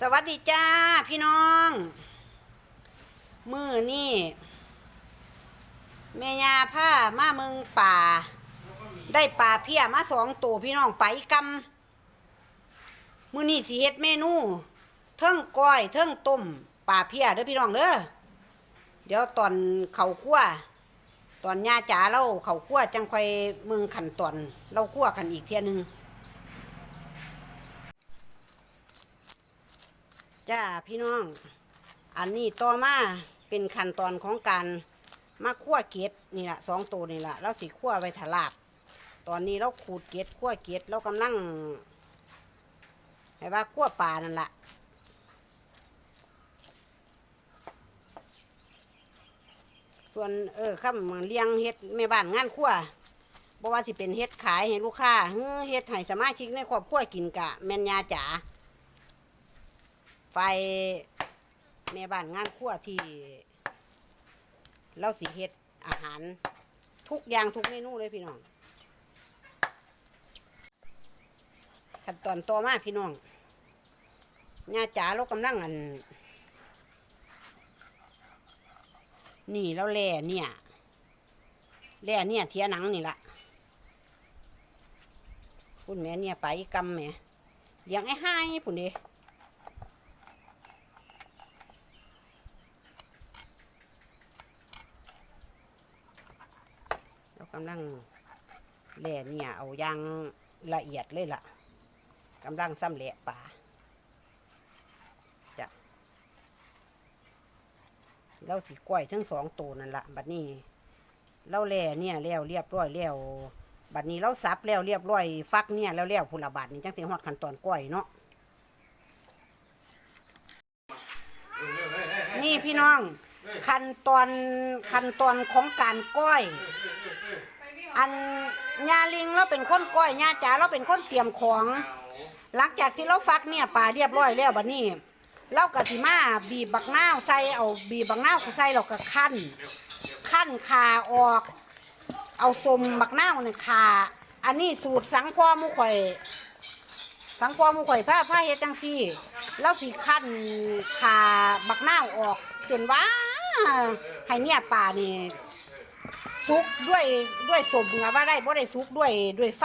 สวัสดีจ้าพี่น้อง มือนี่แม่ยาผ้ามาเมืองป่า ได้ป่าเพียมาสองตัวพี่น้องไปกำมือนี่สีเฮ็ดเมนู เทิงก้อย เทิงต้มป่าเพียเด้อพี่น้องเด้อเดี๋ยวตอนเขาคั่วตอนย่าจ๋าเราเขาคั่วจังคอยเมืองขันตอนเราคั่วกันอีกเทียนึง จ้าพี่น้อง อันนี้ต่อมาเป็นขั้นตอนของการมาคั่วเกล็ดนี่แหละสองตัวนี่แหละเราสิคั่วไว้ถลาบตอนนี้เราขูดเกล็ดคั่วเกล็ดเรากำลังให้ว่าคั่วปลานั่นแหละส่วนเออข้ามเลี้ยงเฮ็ดแม่บ้านงานคั่วบอกว่าสิเป็นเฮ็ดขายให้ลูกค้าเฮ้อเฮ็ดให้สมาชิกในครอบครัวกินกะแม่นยาจ๋า ไฟแม่บ้านงานครัวที่เราสิเฮ็ดอาหารทุกอย่างทุกเมนูเลยพี่น้อง ขั้นตอนต่อมาพี่น้องญาจ๋าเรากำลังอัน นี่เราแล่เนี่ยแล่เนี่ยเทียหนังนี่ละคุณแม่เนี่ยไปกำแม่เลี้ยงไอ้ห้ายพุ่นเด้ เรากำ ลังแล่เนี่ยเอาอยางละเอียดเลยล่ะกำลังซ้ำแหละป่าจ้ะเราสีก้อยทั้งสองตัวนั่นละบัดนี้เราแล่เนี่ยแล้วเรียบร้อยแล้วบัดนี้เราสับแล้วเรียบร้อยฟักเนี่ยแล้วแล้วพุละบาดนี้จังสิฮอดขั้นตอนก้อยเนาะนี่พี่น้องขั้นตอนขั้นตอนของการก้อย อันยาลิงเราเป็นคนก้อยยาจ๋าเราเป็นคนเตรียมของ หลังจากที่เราฟักเนี่ยป่าเรียบร้อยแล้วบัดนี้เรากะสิมาบีบบักนาวใส่เอาบีบบักนาวใส่เราก็ขั้นขั้นขาออก เอาสมบักนาวเนี่ยขาอันนี้สูตรสังพ่อมุข่อยสังพ่อมุข่อยผ้าผ้าเฮ็ดจังซี่เราสิขั้นขาบักนาวออกจนว่าให้เนี่ยป่านี่ สุกด้วยด้วยสมงาว่าได้บ่ได้สุกด้วยด้วยไฟ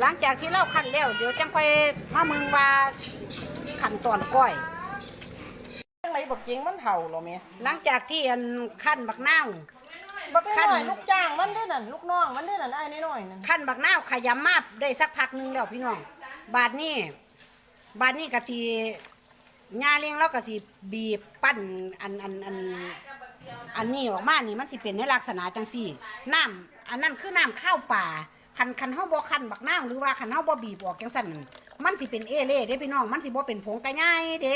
หลังจากที่เราขั้นแล้ว เดี๋ยวจังค่อยมามึงว่าขั้นตอนก้อยจังไรบักเก่งมันเท่าเหรอแม่หลังจากที่อันขั้นบักนาวบักขั้นน้อยลูกจ้างมันได้นั่นลูกน้องมันได้นั่นไอ้น้อยๆนั่นขั้นบักนาวขยำมาได้สักพักหนึงแล้วพี่น้องบาดนี้บาดนี้กะที ญาเลี้ยงเรากะสิบีบปั้นอันอันอันอันนี้ออกมานี่มันสิเป็นในลักษณะจังซี่ น้ำอันนั้นคือน้ำข้าวป่าคันคันเฮาบ่คันบักนาวหรือว่าคันเฮาบ่บีบออกจังซั่นมันสิเป็นเอเล่เด้พี่น้องมันสิบ่เป็นผงกะย่ายเด้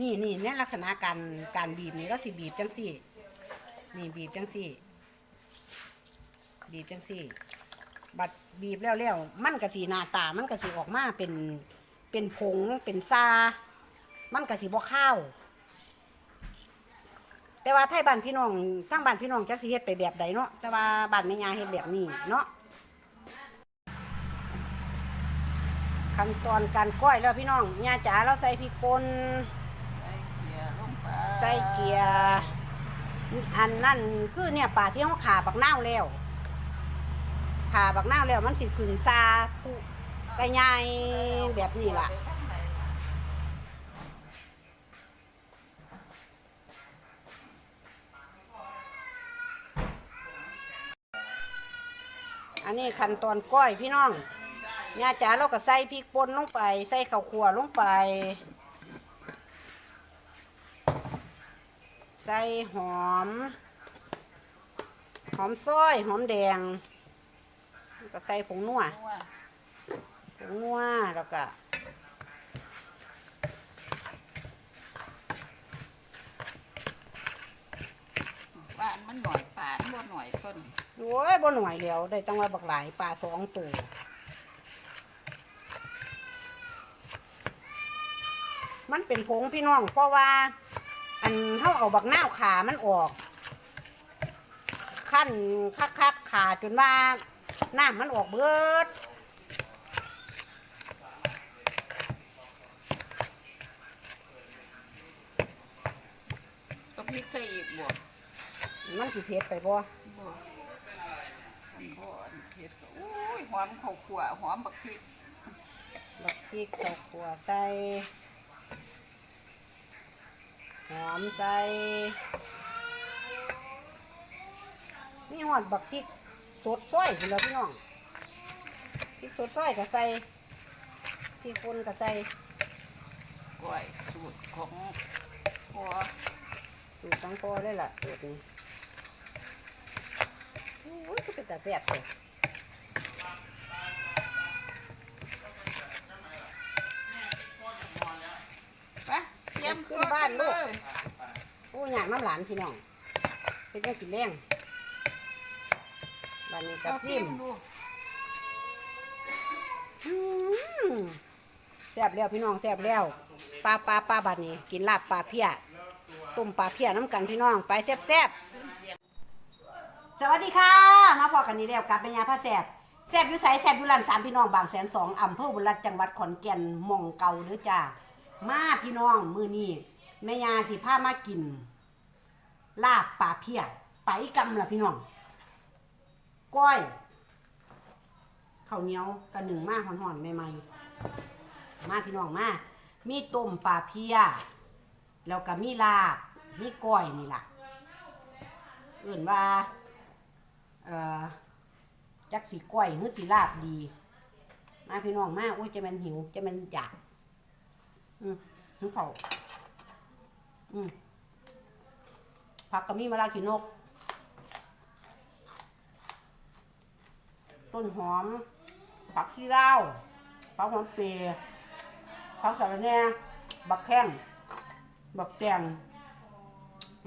นี่นี่ในลักษณะการการบีบนี่เราสิบีบจังซี่ นี่บีบจังซี่ บีบจังซี่ บัดบีบแล้วแล้วมันกะสีหน้าตามันกะสีออกมาเป็น เป็นผงเป็นซา มันกะสีบ่ข้าว แต่ว่าไทยบ้านพี่น้องทั้งบ้านพี่น้องจักสิเฮ็ดไปแบบใดเนาะแต่ว่าบ้านแม่ยาเฮ็ดแบบนี้เนาะขั้นตอนการก้อยแล้วพี่น้องยาจ๋าเราใส่พริกป่นใส่เกียร์อันนั่นคือเนี่ยป่าที่เขาขาบักเน่าแล้วขาบักเน่าแล้วมันสิขึ้นซาผู กระยายแบบนี้ล่ะอันนี้ขั้นตอนก้อยพี่น้องย่าจ๋าเราก็ใส่พริกป่นลงไป ใส่ข้าวคั่วลงไป ใส่หอม หอมซอย หอมแดง ก็ใส่ผงนัว งัวแล้วก็บ้านมันหน่อยป่านบ่หน่อยคนโอ้ยบ่หน่อยแล้วได้ตั้งว่าบักหลายปลาสองตัวมันเป็นผงพี่น้อง เพราะว่า อันเฮาเอาบักหน้าขามันออก ขั้นคักๆขาจนว่าน้ำมันออกเบิด พริ กใส่อีกบ่มันสิเผ็ดไปบ่บ่อันบ่อันเผ็ดโอ้ยหอมข้าวคั่วหอมบักพริกบักพริกข้าวคั่วใส่หอมใส่นี่หอดบักพริกสดซ้อยพุ่นแล้วพี่น้องพริกสดซ้อยก็ใส่พริกป่นก็ใส่กล้วยสูตรของพ่อ สูตรของพ่อได้ล่ะสูตรนี้โอ้ยก็เป็นตาแซ่บเลยไปเตรียมขึ้นบ้านลูกเลยโอ้ยอยากน้ำหลานพี่น้องเป็นได้กินแรงบ้านนี้กระเอาซิซิมมดูอืมแซ่บแล้วพี่น้องแซ่บแล้วปลาปลาปลาบัดนี้ กินลาบปลาเพีย ต้มปลาเพียน้ำกันพี่น้องไปแซ่บแซบสวัสดีค่ะ มาพอกันนี้แล้วกับแม่ยาผ้าแซ่บแซ่บอยู่ไสแซ่บอยู่ร้านสามพี่น้องบางแสนสองอำเภอบุรีรัมย์จังหวัดขอนแก่นมองเก่าเด้อจ้ามาพี่น้องมือนี้แม่ยาสิพามากิน ลาบปลาเพียไปกำล่ะพี่น้องก้อยข้าวเหนียวกระหนึ่งมากหอนๆใหม่ๆมาพี่น้องมามีต้มปลาเพีย แล้วก็มีลาบ มีก้อยนี่ล่ะ เอื่นว่า เอ่อ จักสีก้อยหรือสีลาบดี มาพี่น้องมาอุ้ยจะมันหิว จะมันอยาก อืมหิวเขาอืมผักก็มีมะลาขีนก ต้นหอม ผักชีลาวผักหอมเปรย์ผักสะระแหน่บักแข้ง บักแตง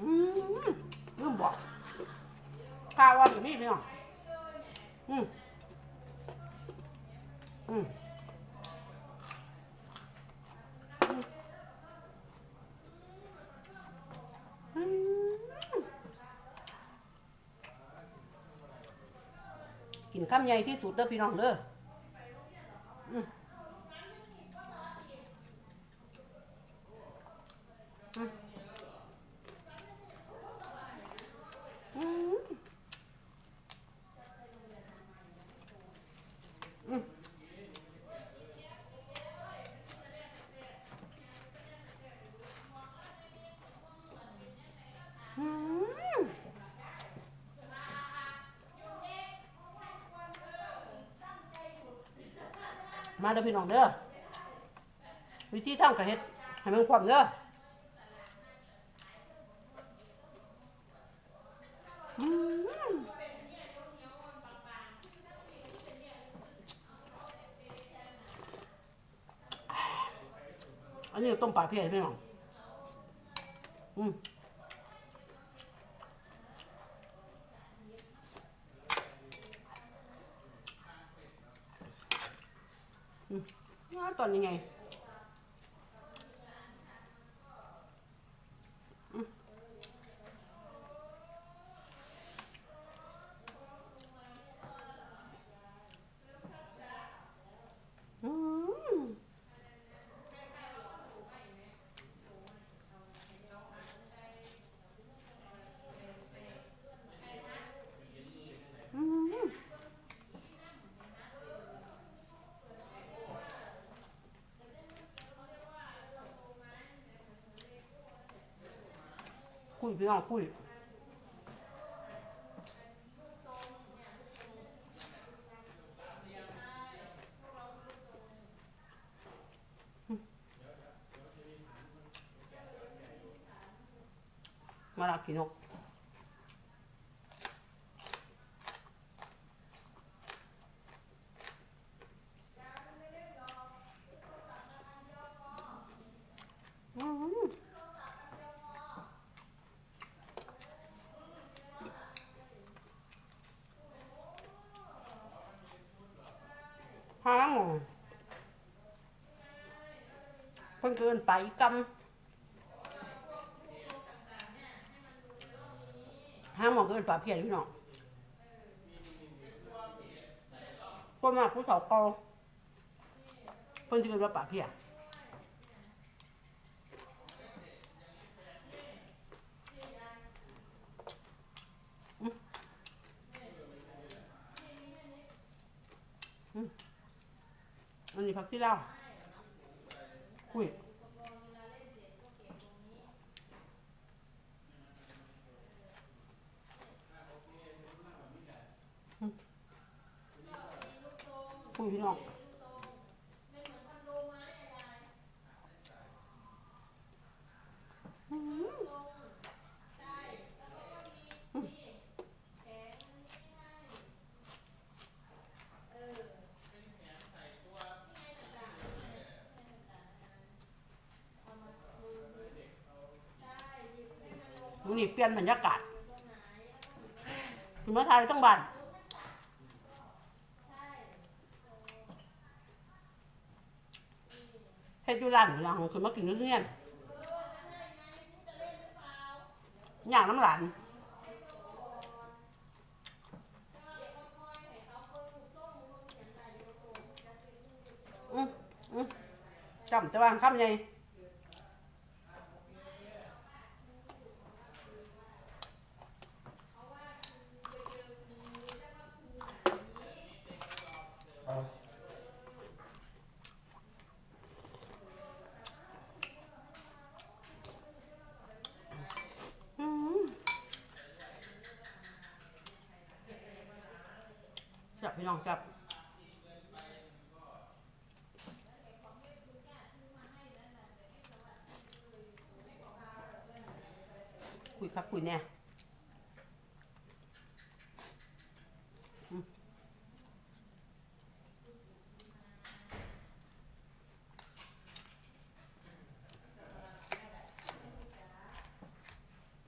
อืมลืมบอกข้าวว่าอยู่นี่พี่น้องอืมอืมอืมอืมกินข้ามใหญ่ที่สุดเด้อพี่น้องเด้อ มาเด้อพี่น้องเด้อวิธีทำกระเฮ็ดให้มันความเด้อออันนี้ต้มปลาเพี้ยพี่น้องอืม ว่าตอนยังไงอืมอืมอืม คุยพี่น้องคุยมาลักกินก คนเกินไปกำห้าหมอเกินป่าเพียรพี่น้องคนมากผู้สาวเกาคนที่เกินว่าป่าเพียรอันนี้พักที่เล่า คุยอืมคุยพี่น้อง นี่เปลี่ยนบรรยากาศถึงมาไทยทั้งบ้านเฮ็ดอยู่ร้านอยู่หลังคือมากินอยู่ที่เนี่ยย่างน้ำหลานอืมอืมจำจะวางคำไง อืมจับพี่ น้องจับคุยครับคุยแน่อืม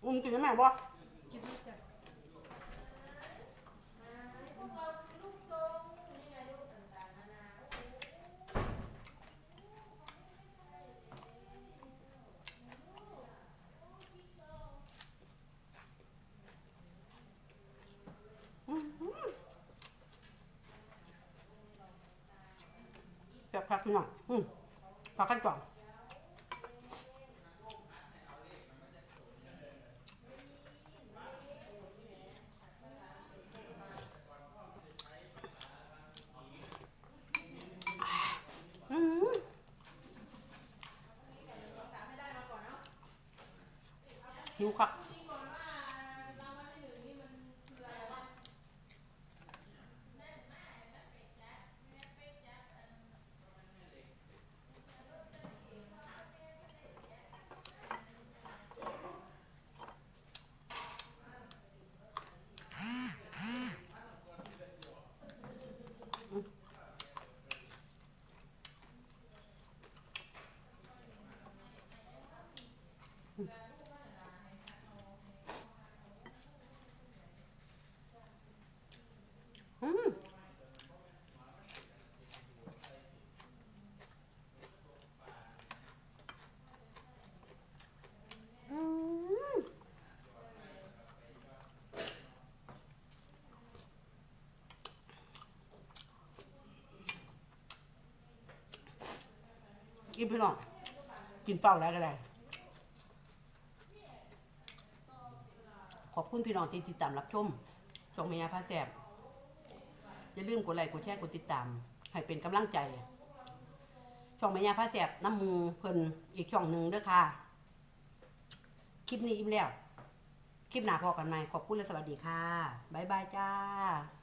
อืมกินได้ไหมบ่ พี่น้องอืมพักกันก่องอืมหิวครับ อืมอืมกินพี่น้องกินเฝ้าแล้วก็ได้ ข อบคุณพี่น้องที่ติดตามรับชมช่องเมียพาแสบอย่าลืมกดไลค์กดแชร์กดติดตาม ให้เป็นกำลังใจ ช่องเมียพาแสบน้ำมูเพิ่นอีกช่องหนึ่งเด้อค่ะ คลิปนี้อิ่มแล้ว คลิปหน้าพอกันไหมขอบคุณและสวัสดีค่ะ บ๊ายบายจ้า